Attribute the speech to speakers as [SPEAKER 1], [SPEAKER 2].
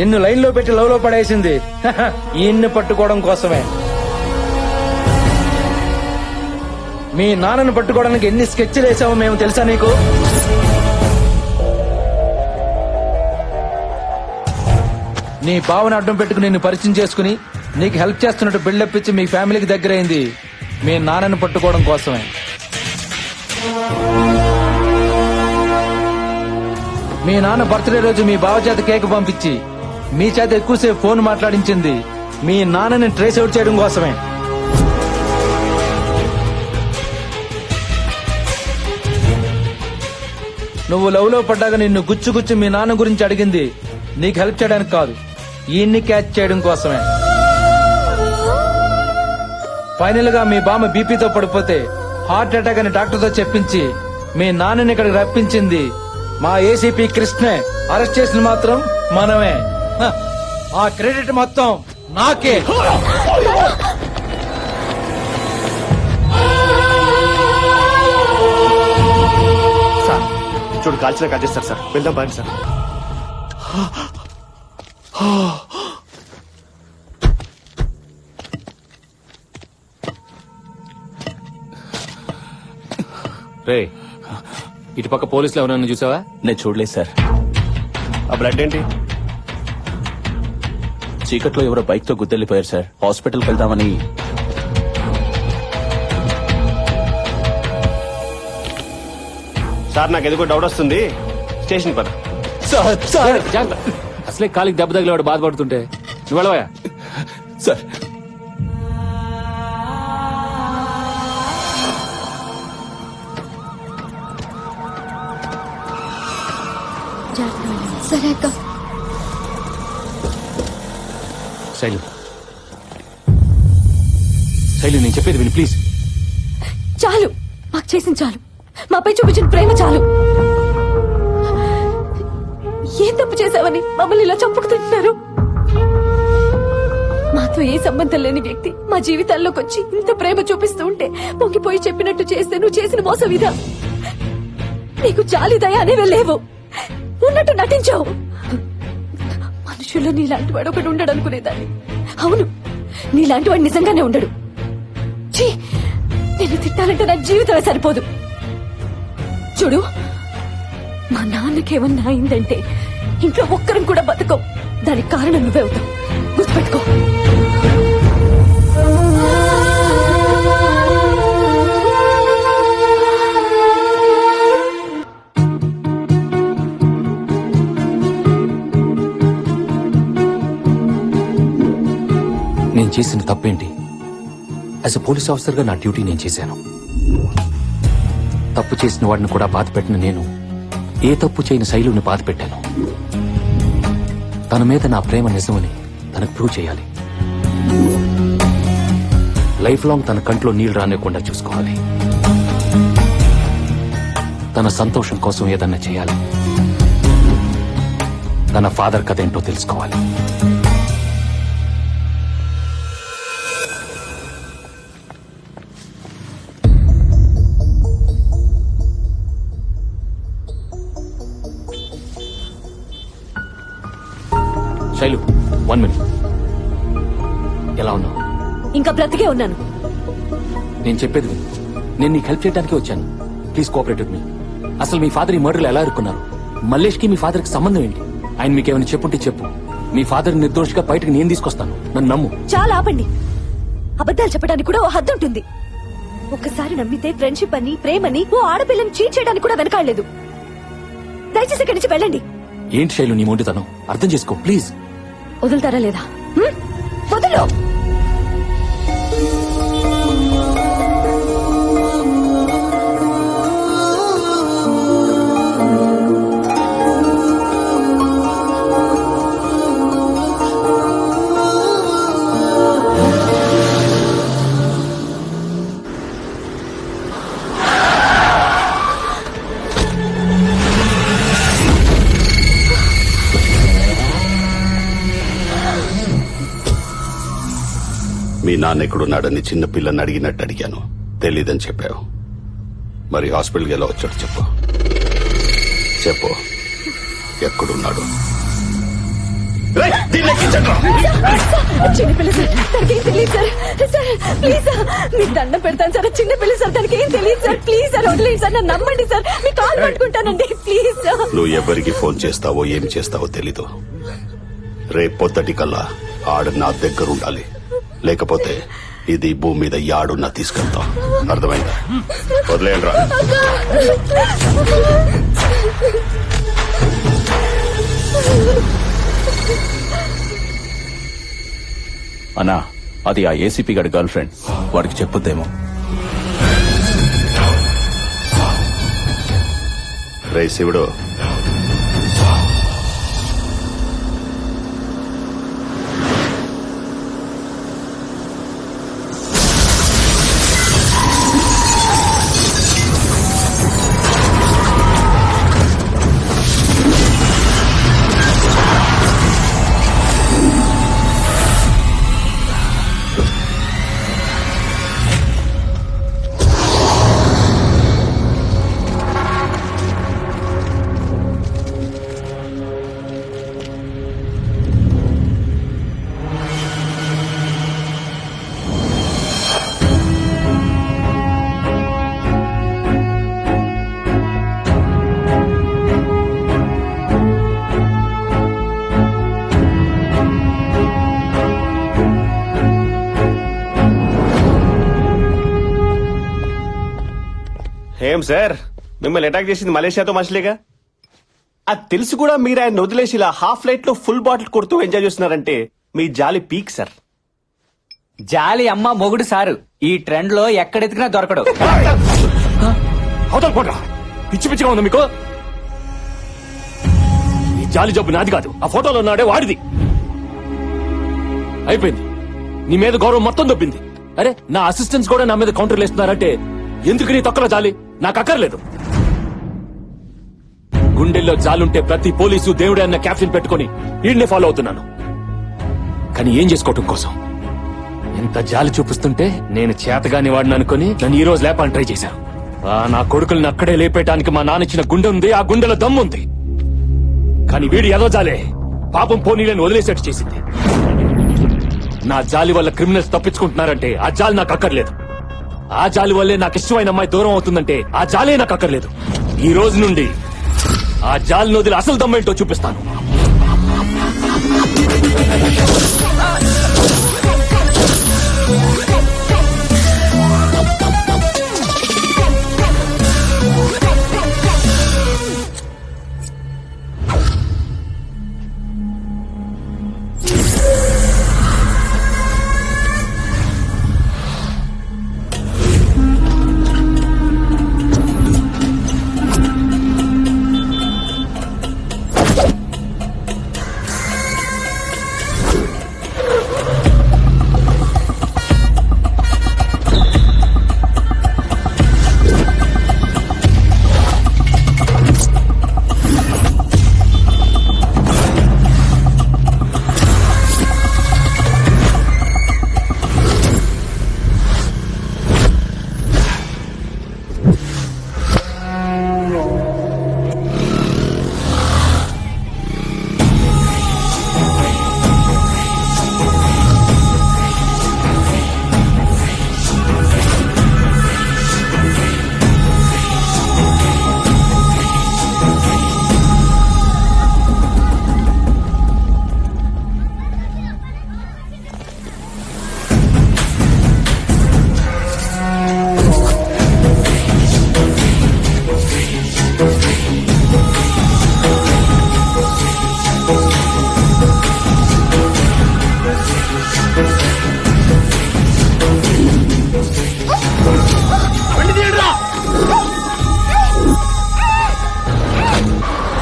[SPEAKER 1] నిన్ను లైన్లో పెట్టి లవ్లో పడేసింది. ఈయన్ని పట్టుకోవడం కోసమే. మీ నాన్నను పట్టుకోవడానికి ఎన్ని స్కెచ్లు వేసావో మేము తెలుసా నీకు? నీ భావన అడ్డం పెట్టుకుని నిన్ను పరిచయం చేసుకుని నీకు హెల్ప్ చేస్తున్నట్టు బిల్డప్ ఇచ్చి మీ ఫ్యామిలీకి దగ్గరైంది. మీ నాన్నను పట్టుకోవడం కోసమే. మీ నాన్న బర్త్డే రోజు మీ బావ చేత కేక్ పంపించి మీ చేత ఎక్కువసేపు ఫోన్ మాట్లాడించింది. మీ నాన్నని ట్రేస్ అవుట్ చేయడం కోసమే. నువ్వు లవ్లో పడ్డాక నిన్ను గుచ్చు గుచ్చు మీ నాన్న గురించి అడిగింది. నీకు హెల్ప్ చేయడానికి కాదు. ఈయన్ని క్యాచ్ చేయడం కోసమే. ఫైనల్గా మీ బామ్మ బీపీతో పడిపోతే హార్ట్ అటాక్ అని డాక్టర్తో చెప్పించి మీ నాన్నని ఇక్కడికి రప్పించింది. మా ఏసీపీ కృష్ణే. అరెస్ట్ చేసిన మాత్రం మనమే. ఆ క్రెడిట్ మొత్తం నాకే.
[SPEAKER 2] సార్ చూడు కాల్చిన కాల్ చేస్తారు సార్. వెళ్దాం బాగా సార్.
[SPEAKER 3] రే ఇటుపక్క పోలీసులు ఎవరన్నా చూసావా?
[SPEAKER 4] నేను చూడలేదు సార్.
[SPEAKER 2] ఆ బ్లడ్ ఏంటి?
[SPEAKER 4] చీకట్లో ఎవరో బైక్తో గుద్దెళ్ళిపోయారు సార్. హాస్పిటల్కి వెళ్దామని.
[SPEAKER 2] సార్ నాకు ఎందుకో డౌట్ వస్తుంది. స్టేషన్ పద.
[SPEAKER 4] సార్ సార్
[SPEAKER 3] జాగ్రత్త. అసలే కాలికి దెబ్బ తగిలేవాడు బాధపడుతుంటే. నువ్వు వెళ్ళవా
[SPEAKER 4] సార్.
[SPEAKER 5] సరే అక్క.
[SPEAKER 3] శైలు. శైలు నేను చెప్పేది విని ప్లీజ్.
[SPEAKER 5] చాలు. మాకు చేసిన చాలు. మాపై చూపించిన ప్రేమ చాలు. ఏం తప్పు చేశావని మమ్మల్ని ఇలా చంపుకు తింటున్నారు? మాతో ఏ సంబంధం లేని వ్యక్తి మా జీవితాల్లోకి వచ్చి ఇంత ప్రేమ చూపిస్తూ ఉంటే పొంగిపోయి చెప్పినట్టు చేస్తే నువ్వు చేసిన మోసం ఇదా? నీకు జాలి దయ అనేవే లేవు. ఉన్నట్టు నటించావు. మనుషుల్లో నీలాంటి వాడు ఒకటి ఉండడు అనుకునేదాన్ని. అవును నీలాంటి వాడు నిజంగానే ఉండడు. ఛీ నేను తిట్టాలంటే నా జీవితమే సరిపోదు. చూడు మా నాన్నకేమన్నా అయిందంటే ఇంట్లో ఒక్కరం కూడా బతకం దానికి కారణం నువ్వే అవుతావు. గుర్తుపెట్టుకో.
[SPEAKER 3] నేను చేసిన తప్పేంటి? యాజ్ అ పోలీస్ ఆఫీసర్గా నా డ్యూటీ నేను చేశాను. తప్పు చేసిన వాడిని కూడా బాధ పెట్టిన నేను ఏ తప్పు చేయని శైలుని బాధ పెట్టాను తన మీద నా ప్రేమ నిజమని తనకు ప్రూవ్ చేయాలి. లైఫ్ లాంగ్ తన కంట్లో నీళ్ళు రానివ్వకుండా చూసుకోవాలి. తన సంతోషం కోసం ఏదన్నా చేయాలి. తన ఫాదర్ కథ ఏంటో తెలుసుకోవాలి.
[SPEAKER 5] బ్రతికే ఉన్నాను.
[SPEAKER 3] నేను చెప్పేది విను. నేను నీకు హెల్ప్ చేయడానికి వచ్చాను. ప్లీజ్ కోఆపరేట్ విత్ మీ అసలు మీ ఫాదర్ ఈ మర్డర్లు ఎలా ఇరుక్కున్నారు మల్లేష్కి మీ ఫాదర్కి సంబంధం ఏంటి? ఆయన మీకు ఏమైనా చెప్పుంటే చెప్పు. మీ ఫాదర్ నిర్దోషిగా బయటకు నేను తీసుకొస్తాను. నన్ను నమ్ము.
[SPEAKER 5] చాలా ఆపండి. అబద్ధాలు చెప్పడానికి కూడా ఓ హద్దు ఉంటుంది. ఒక్కసారి నమ్మితే ఫ్రెండ్షిప్ అని ప్రేమని ఓ ఆడపిల్లని చీట్ చేయడానికి కూడా వెనకాడలేదు. దయచేసి ఇక్కడి నుంచి వెళ్ళండి.
[SPEAKER 3] ఏంటి శైలు నీ మొండితనం? అర్థం చేసుకో ప్లీజ్
[SPEAKER 5] వదులుతారా లేదా? వదులు!
[SPEAKER 6] మీ నాన్న ఎక్కడున్నాడని చిన్న అడిగినట్టు అడిగాను. తెలీదని చెప్పావు. మరి హాస్పిటల్కి ఎలా వచ్చాడు చెప్పు. చెప్పు. ఎక్కడున్నాడు? రేయ్, దీన్ని ఎక్కించండ్రా.
[SPEAKER 5] చిన్నపిల్ల సార్ తనకి ఏం తెలియదు సార్ సార్ ప్లీజ్ సార్ మీకు దండం పెడతాను సార్ చిన్నపిల్ల సార్ తనకి తెలియదు సార్ ప్లీజ్ సార్ వదిలేండి సార్ నన్ను నమ్మండి సార్ మీ కాల్ పట్టుకుంటానండి ప్లీజ్ సార్
[SPEAKER 6] నువ్వు ఎవరికి ఫోన్ చేస్తావో ఏం చేస్తావో తెలీదు. రేపు పొద్దటి కల్లా ఆడ నా దగ్గర ఉండాలి లేకపోతే ఇది భూమి మీద యాడున్నా తీసుకెళ్తాం. అర్థమైందా? వదిలేయండిరా.
[SPEAKER 4] అన్నా అది ఆ ఏసీపీ గడి గర్ల్ ఫ్రెండ్. వాడికి చెప్పొద్దేమో.
[SPEAKER 6] రే శివుడు
[SPEAKER 2] ఏం సార్? మిమ్మల్ని అటాక్ చేసింది మలేషియాతో మనుషులేగా అది తెలిసి కూడా మీరు ఆయన వదిలేసి ఇలా హాఫ్ లైట్లో ఫుల్ బాటిల్ కొడుతూ ఎంజాయ్ చేస్తున్నారంటే మీ జాలి పీక్ సార్
[SPEAKER 7] జాలి అమ్మ మొగుడు సారు. ఈ ట్రెండ్లో ఎక్కడెతికినా దొరకడు.
[SPEAKER 3] అవతల పోట్రా పిచ్చి పిచ్చిగా ఉంది మీకు? ఈ జాలి జబ్బు నాది కాదు. ఆ ఫోటోలో ఉన్నాడే వాడిది. అయిపోయింది. నీ మీద గౌరవం మొత్తం దొబ్బింది. అరే నా అసిస్టెంట్స్ కూడా నా మీద కౌంటర్లు వేస్తున్నారంటే ఎందుకు నీ తొక్కలో జాలి? నాకు అక్కర్లేదు గుండెల్లో జాలుంటే ప్రతి పోలీసు దేవుడే అన్న క్యాప్షన్ పెట్టుకుని వీడినే ఫాలో అవుతున్నాను. కానీ ఏం చేసుకోవటం కోసం? ఎంత జాలి చూపిస్తుంటే నేను చేతగాని వాడిని అనుకుని నన్ను ఈ రోజు లేపాలని ట్రై చేశాను నా కొడుకుల్ని అక్కడే లేపేయటానికి మా నాన్నచ్చిన గుండె ఉంది ఆ గుండెలో దమ్ముంది కానీ వీడు ఎదో జాలే. పాపం పోనీలను వదిలేసేట్టు చేసింది. నా జాలి వల్ల క్రిమినల్స్ తప్పించుకుంటున్నారంటే ఆ జాలి నాకు అక్కర్లేదు ఆ జాలి వల్లే నాకు ఇష్టమైన అమ్మాయి దూరం అవుతుందంటే ఆ జాలే నాకు అక్కర్లేదు. ఈ రోజు నుండి ఆ జాలి నదిలు అసలు దమ్మేంటో చూపిస్తాను.